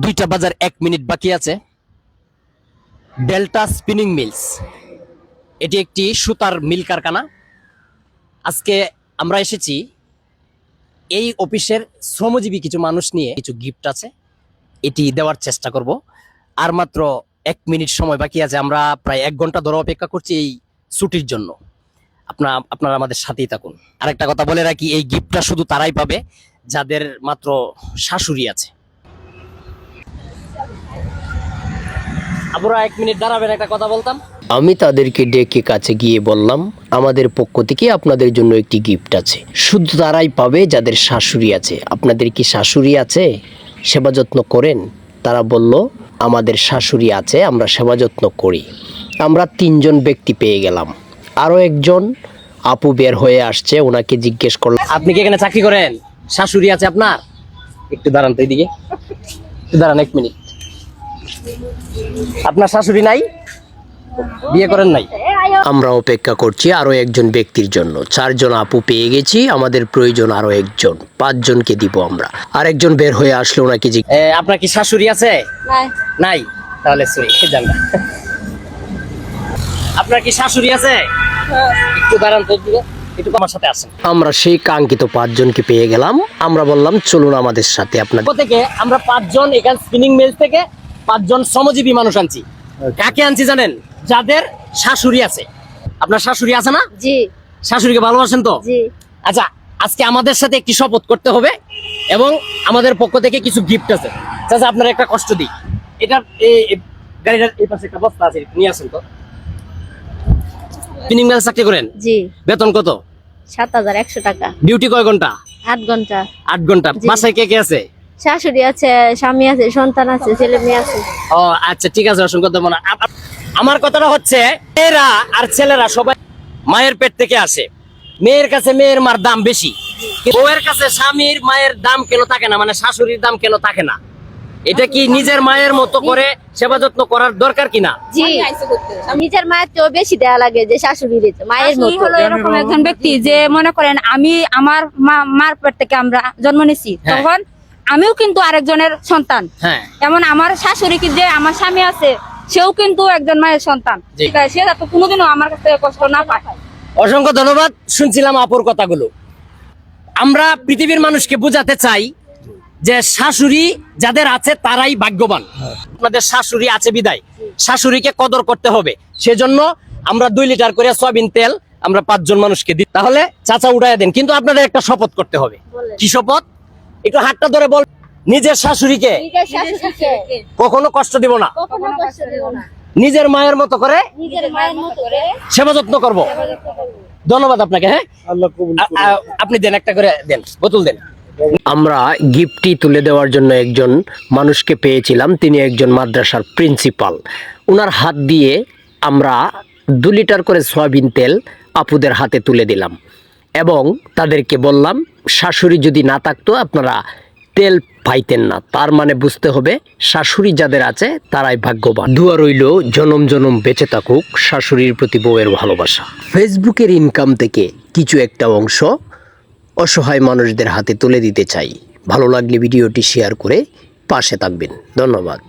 দুইটা বাজার এক মিনিট বাকি আছে। Delta spinning mills. এটি একটি সুতার মিল কারখানা। আজকে আমরা এসেছি এই অফিসের শ্রমজীবী কিছু মানুষ নিয়ে কিছু গিফট আছে। এটি দেওয়ার চেষ্টা করব। আর মাত্র এক মিনিট সময় বাকি আছে। আমরা প্রায় এক ঘণ্টা ধরে অপেক্ষা করছি এই ছুটির জন্য। আপনার আপনারা আমাদের সাথেই থাকুন। আরেকটা কথা বলে রাখি, এই গিফটটা শুধু তারাই পাবে, যাদের মাত্র শাশুড়ি আছে। আপুরা এক মিনিট দাঁড়াবেন একটা কথা বলতাম। আমি তাদেরকে ডেকে কাছে গিয়ে বললাম আমাদের পক্ষ থেকে আপনাদের জন্য একটি গিফট আছে। শুধু তারাই পাবে যাদের শাশুড়ি আছে। আপনাদের কি শাশুড়ি আছে? সেবা যত্ন করেন? তারা বলল আমাদের শাশুড়ি আছে আমরা সেবা যত্ন করি। আমরা তিনজন ব্যক্তি পেয়ে গেলাম। আরও একজন আপু বের হয়ে আসছে ওনাকে জিজ্ঞেস করলাম আপনি কি এখানে চাকরি করেন? শাশুড়ি আছে আপনার? একটু দাঁড়ান তো একটু দাঁড়ান এক মিনিট। আপনার শাশুড়ি নাই? বিয়ে করেন নাই? আমরা অপেক্ষা করছি আরও একজন ব্যক্তির জন্য। চারজন আপু পেয়ে গেছি আমাদের প্রয়োজন আরও একজন। পাঁচজনকে দিব আমরা। আরেকজন বের হয়ে আসলে ওনাকে জিজ্ঞেস এ, আপনার কি শাশুড়ি আছে? নাই। নাই? তাহলে সরি জান না। আপনার কি শাশুড়ি আছে? একটু দাঁড়ান তো। একটু আমার সাথে আসেন। আমরা সেই কাঙ্ক্ষিত পাঁচজনকে পেয়ে গেলাম। আমরা বললাম চলুন আমাদের সাথে আপনাদের পক্ষ থেকে আমরা পাঁচজন এখান স্পিনিং মিল থেকে পাঁচজন শ্রমজীবী মানুষ আনছি। কাকে আনছি জানেন? যাদের শাশুড়ি আছে। আপনার শাশুড়ি আছে না? জি। শাশুড়িকে ভালোবাসেন তো? জি। আচ্ছা আজকে আমাদের সাথে একটি শপথ করতে হবে এবং আমাদের পক্ষ থেকে কিছু গিফট আছে। চাচা আপনার একটা কষ্ট দিই। এটা গাড়িটার এই পাশে একটা বস্তা আছে নিয়ে আসেন তো। স্পিনিং মেল চাকরি করেন? জি। বেতন কত? সাত হাজার একশো টাকা। ডিউটি কয় ঘণ্টা? আট ঘণ্টা। আট ঘণ্টা। বাসায় কে কে আছে? শাশুড়ি আছে স্বামী আছে সন্তান আছে ছেলে মেয়ে আছে। ও আচ্ছা ঠিক আছে অসংখ্য ধন্যবাদ। আমার কথাটা হচ্ছে মেয়েরা আর ছেলেরা সবাই মায়ের পেট থেকে আসে। মেয়ের কাছে মেয়ের মার দাম বেশি। বউয়ের কাছে স্বামীর মায়ের দাম কেন থাকে না? মানে শাশুড়ির দাম কেন থাকে না? এটা কি নিজের মায়ের মতো করে সেবা যত্ন করার দরকার কিনা? জি নিজের মায়ের চেয়েও বেশি দেয়া লাগে যে শাশুড়ির মায়ের মতো। হলো এরকম একজন ব্যক্তি যে মনে করেন আমি আমার মা মার পেট থেকে আমরা জন্ম নিছি। হ্যাঁ। তখন আমিও কিন্তু আরেকজনের সন্তান। হ্যাঁ। এমন আমার শাশুড়ি কি যে আমার স্বামী আছে সেও কিন্তু একজন মায়ের সন্তান। ঠিক আছে সে যাতে কোনোদিনও আমার কাছে কষ্ট না পায়। অসংখ্য ধন্যবাদ শুনছিলাম আপুর কথাগুলো। আমরা পৃথিবীর মানুষকে বোঝাতে চাই যে শাশুড়ি যাদের আছে তারাই ভাগ্যবান। আপনাদের শাশুড়ি আছে বিদায়। শাশুড়িকে কদর করতে হবে। সেজন্য আমরা দুই লিটার করে সয়াবিন তেল আমরা পাঁচজন মানুষকে দিই। তাহলে চাচা উড়াই দেন কিন্তু আপনাদের একটা শপথ করতে হবে। কি শপথ? একটু হাতটা ধরে বল। নিজের শাশুড়িকে। নিজের কখনো কষ্ট দিব না। কখনো কষ্ট দেব না। নিজের মায়ের মতো করে নিজের মায়ের মতো করে সেবা যত্ন করব। ধন্যবাদ আপনাকে হ্যাঁ? আপনি দেন একটা করে দেন বোতল দেন। আমরা গিফটটি তুলে দেওয়ার জন্য একজন মানুষকে পেয়েছিলাম। তিনি একজন মাদ্রাসার প্রিন্সিপাল। ওনার হাত দিয়ে আমরা দু লিটার করে সয়াবিন তেল আপুদের হাতে তুলে দিলাম এবং তাদেরকে বললাম শাশুড়ি যদি না থাকতো আপনারা তেল পাইতেন না। তার মানে বুঝতে হবে, শাশুড়ি যাদের আছে তারাই ভাগ্যবান। দুয়া রইল, জনম জনম বেঁচে থাকুক, শাশুড়ির প্রতি বউয়ের ভালোবাসা। ফেসবুকের ইনকাম থেকে কিছু একটা অংশ অসহায় মানুষদের হাতে তুলে দিতে চাই। ভালো লাগলে ভিডিওটি শেয়ার করে পাশে থাকবেন। ধন্যবাদ।